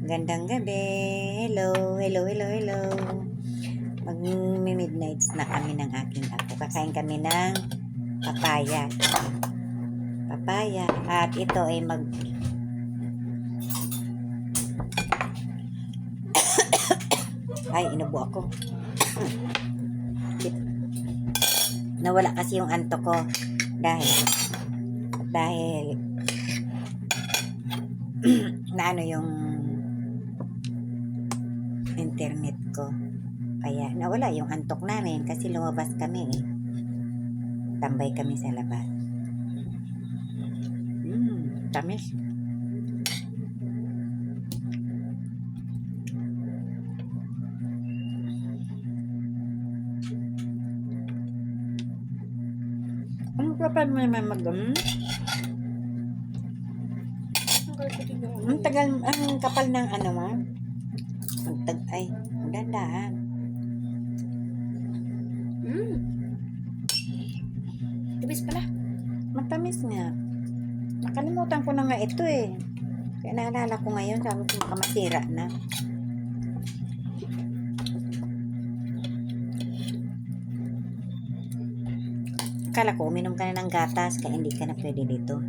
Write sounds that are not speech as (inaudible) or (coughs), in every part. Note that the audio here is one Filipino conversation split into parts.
Gandang gabi. Hello, hello, hello, hello. Mag-midnight na kami ng aking apo. Kakain kami ng papaya. Papaya. At ito ay mag... (coughs) ay, inubo ako. (coughs) Nawala kasi yung anto ko. Dahil... Dahil... (coughs) na ano yung internet ko. Kaya nawala yung antok namin kasi lumabas kami eh. Tambay kami sa labas. Mm, tamis. Ang kapal mo naman mag mm, Ang tagal, ang kapal ng ano mo. Ang tag, ay, ang dandahan. Mm. Tibis pala. Matamis nga. Nakalimutan ko na nga ito eh. Kaya naalala ko ngayon, sabi ko baka masira na. Akala ko, uminom ka na ng gatas, kaya hindi ka na pwede dito.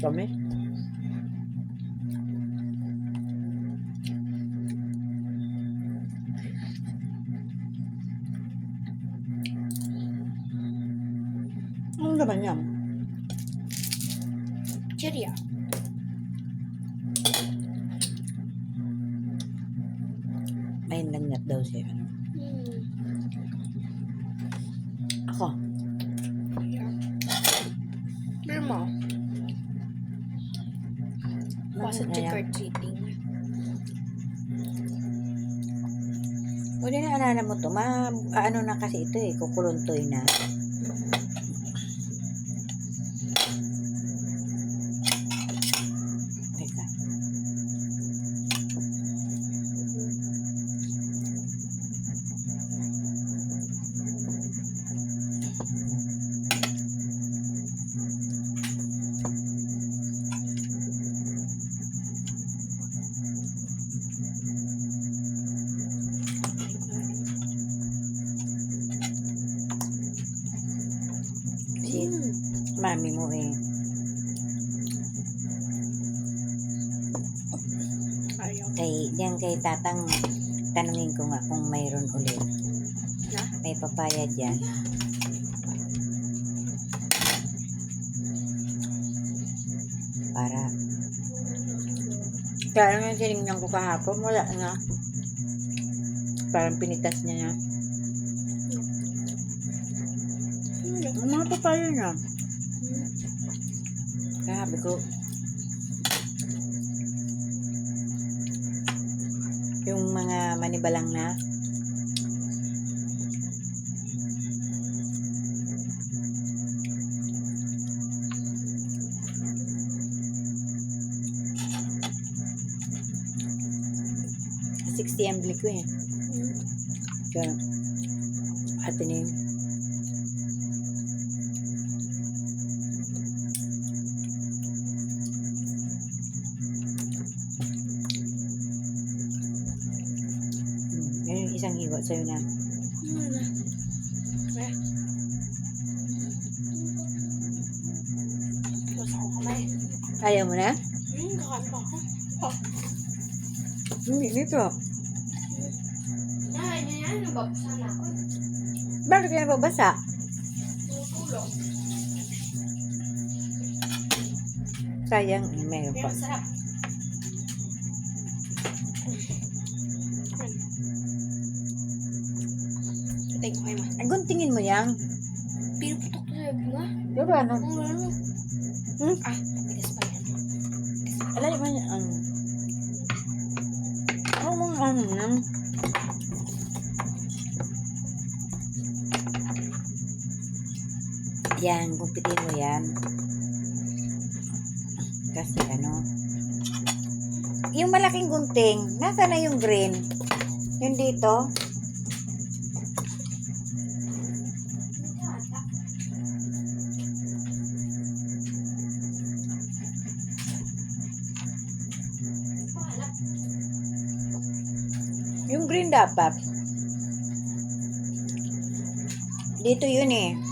Dami. Ano naman yan? Cheerio. May lagnat daw siya. Ano? Mm. Ako, Yeah. Pero mo, Ano trick or treating. Pwede na alala mo to, ma, ano na kasi ito eh, kukuluntoy na. Mami mo eh. Kay, diyan kay tatang, tanungin ko nga kung mayroon ulit. Na? May papaya dyan. Para. Kaya nga tinignan ko kahapon, wala nga. Parang pinitas niya na. Ang mga papaya niya. Sabi ko, yung mga manibalang na, Sixty MB ko eh. Mm. Kaya, ate na yun. Hmm, Yan yung isang hiwa sa'yo na. Mm. Eh. Basta ako kamay. Ayaw mo na? Mm, kakain pa ako. Oh. Hindi, dito. Ay, yan yan. Nababasa na ako. Bakit ka nababasa? Tulong. Sayang, eh, meron Pero pa. masarap. Tingnan Ang guntingin mo yan. Pinuputok ko Sabi nga. Diba ano? Ano. Hmm? Ah, tigas pa yan. Alay man yan. Ano? Ano mong ano yan? Yan, gumpitin mo yan. Kasi ano, yung malaking gunting, nasa na yung green? Yung dito? Yung green dapat. Dito yun eh.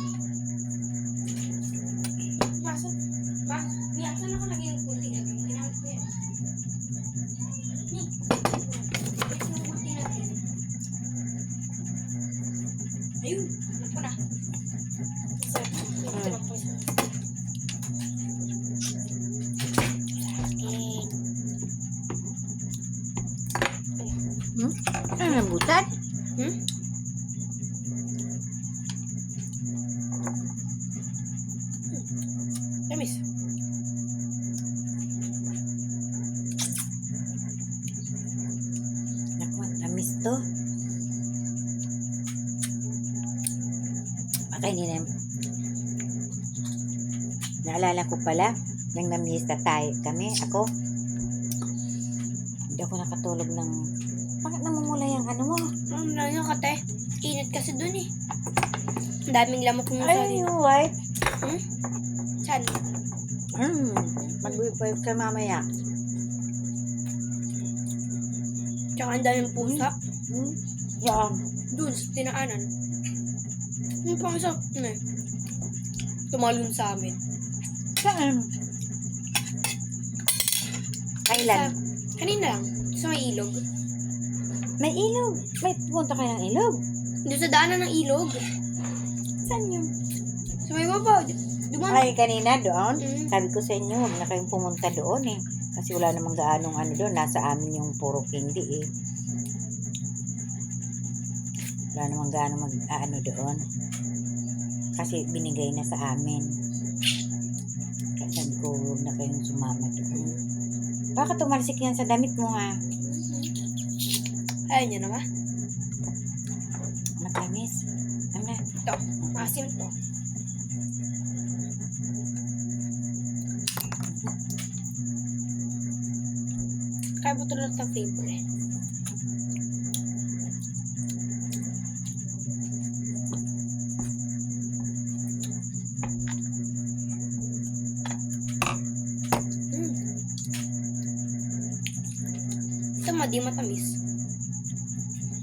Tamis to. Okay, hindi na. Naalala ko pala, nang namista tayo kami, ako, hindi ako nakatulog ng, bakit namumula yung ano mo? Ang lang yung kate. Init kasi dun eh. Ang daming lamok ng Ay, sorry. yung white. Hmm? Saan? Hmm, mag-wipe ka mamaya. Tsaka ang daming pusa. Hmm? Yan. Dun sa tinaanan. Yung pang isa, ano eh. Tumalun sa amin. Saan? Kailan? Sa, kanina lang. Sa may ilog. May ilog. May punta kayo ng ilog. Doon sa daanan ng ilog. Saan yun? Sa may baba. Duman. Ay, kanina doon, Mm. sabi ko sa inyo, huwag na kayong pumunta doon eh. Kasi wala namang gaanong ano doon, nasa amin yung puro candy eh. Wala namang gaanong mag ano doon. Kasi binigay na sa amin. Kaya sabi ko, huwag na kayong sumama doon. Baka tumalsik yan sa damit mo ha. Ayun yun naman. Matamis. Ano na? Ito. Asim to. Kaya ba ito lang Mm. Ito ma, di matamis.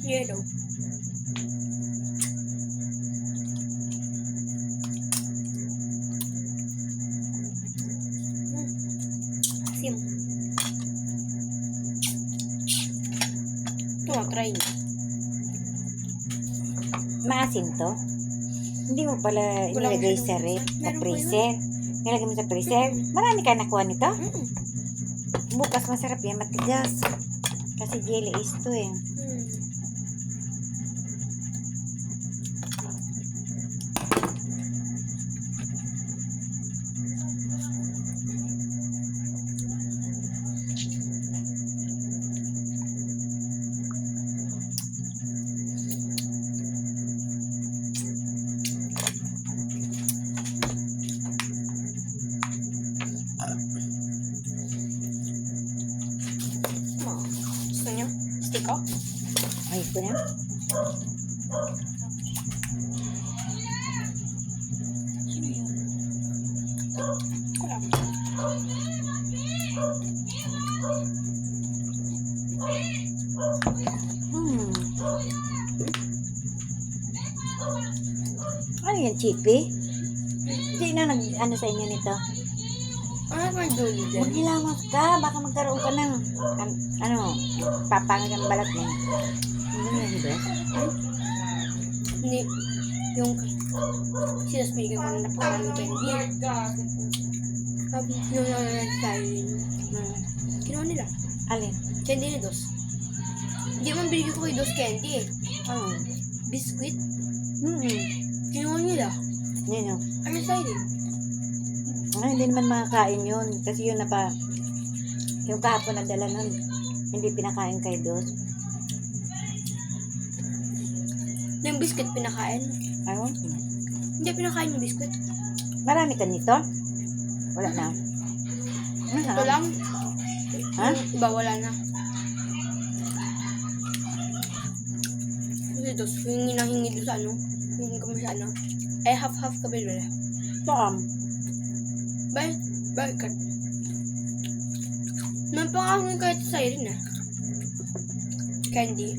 Yellow. Asim. Ito, try niyo. To? Hindi mo pala Wala nilagay akong sa rep, sa freezer. Nilagay mo sa freezer. Marami ka nakuha nito? Bukas masarap yan, matigas. Kasi jelly is to eh. Ano chippy? Hindi na nag, ano sa inyo nito? Ano may dulo dyan? Nilamot ka, baka magkaroon ka ng, an- ano, papangit ang balat mo. Hindi na, di ba? Hindi. Yung sinaspeaker ko na napakarami candy. Sabi yung nakasayin. Hmm. Kinuha nila. Alin? Candy ni Dos. Hindi man binigyan ko kay Dos candy eh. Ano? Biscuit. Hmm. Kinuha nila. Yun yun. Ano sa'yo? Ay, hindi naman makakain yun. Kasi yun na pa, yung kahapon na dala nun, hindi pinakain kay Dos. Yung biscuit pinakain. Ayaw. Hindi pinakain yung biscuit. Marami ka nito? Wala na. Ito Aha. lang. Ha? Yung iba wala na. Kasi dos, hingi na hingi doon sa ano. Hingi kami sa ano. Eh, half-half ka ba wala? Saan? Bakit? Bakit? May pangahon kahit sa rin ah. Candy.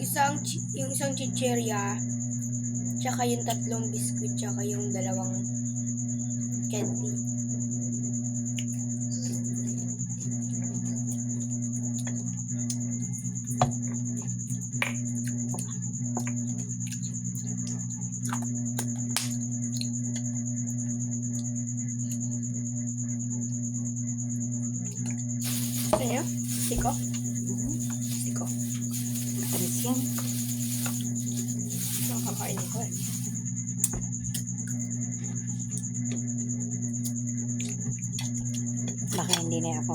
Isang, yung isang chicheria, tsaka yung tatlong biscuit, tsaka yung dalawang candy. Ano yun? Siko? Siko. Matamis yan. Nakakain ko eh. Baka hindi na ako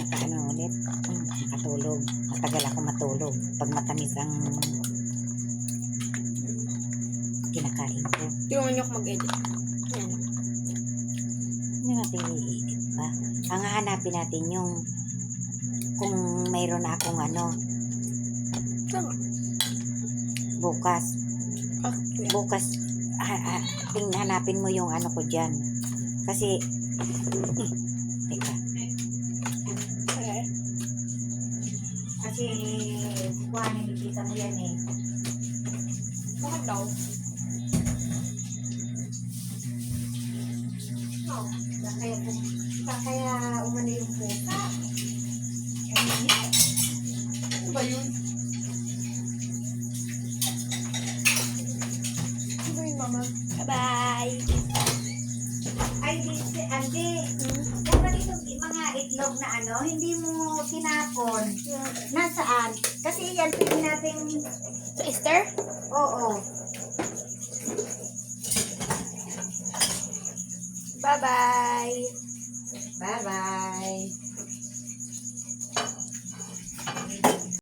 nakaano ulit. Nakatulog. Matagal ako matulog. Pag matamis ang kinakain ko. Tulungan niyo ako mag-edit. Yan. Hindi natin i-edit pa. Ang hahanapin natin yung kung mayroon na akong ano, bukas. Ah. Bukas, ha, ha, hanapin mo yung ano ko dyan. Kasi, teka. Okay. Kasi, kuhanin, nakikita mo yan eh. Bakit daw? Oh, kaya, kaya umano yung pusa. Ano ba yun? Ano ba yun, mama? Bye-bye! Ay, si- Andi, Hmm? dapat itong mga itlog na ano, hindi mo tinapon. Nasaan? Kasi yan, pwede natin, Sa Easter? oo. Bye-bye! Bye-bye!